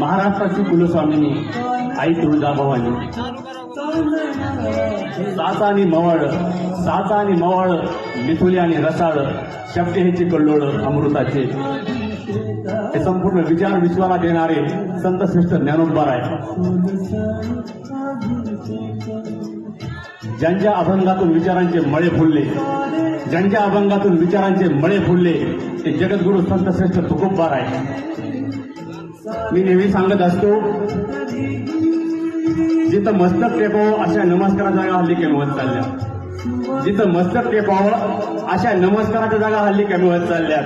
महाराष्ट्राची कुलस्वामिनी आई तुळजाभवानी साचा आणि मवळ साचा आणि मवळ मिथुली आणि रसाळ शब्द ह्याचे कल्लोळ अमृताचे. हे संपूर्ण विचार विश्वाला देणारे संत श्रेष्ठ ज्ञानोद्धार आहे ज्यांच्या अभंगातून विचारांचे मळे फुलले ज्यांच्या अभंगातून विचारांचे मळे फुलले ते जगद्गुरु संत श्रेष्ठ तुकोबबार आहे मी नेहमी सांगत असतो जिथं मस्तक टेपावं अशा नमस्काराच्या जागा हल्ली कमी होत चालल्या. जिथं मस्तक टेपावं अशा नमस्काराच्या जागा हल्ली कमी होत चालल्या.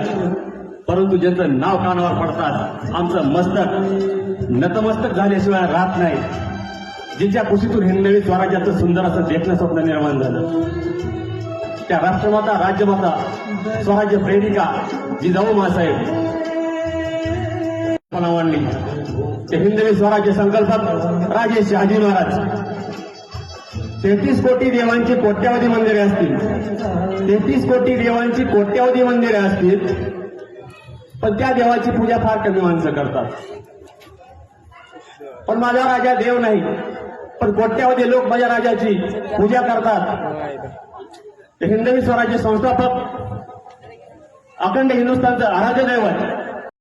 परंतु ज्यांचं नाव कानावर पडतात आमचं मस्तक नतमस्तक झाल्याशिवाय राहत नाही. जिच्या कुशीतून हिंदवी स्वराज्याचं सुंदर असं देखणं स्वप्न निर्माण झालं. त्या राष्ट्रमाता राज्यमाता स्वराज्य प्रेरिका जिजाऊ मासाहेब. मानली ते हिंदवी स्वराज्य संकल्पात राजे शहाजी महाराज. तेहतीस कोटी देवांची कोट्यावधी मंदिरे असतील. तेहतीस कोटी देवांची कोट्यावधी मंदिरे असतील. पण त्या देवाची पूजा फार कमी माणसं करतात. पण माझा राजा देव नाही. पण कोट्यावधी लोक माझ्या राजाची पूजा करतात. ते हिंदवी स्वराज्य संस्थापक अखंड हिंदुस्थानचं आराध्य दैवत.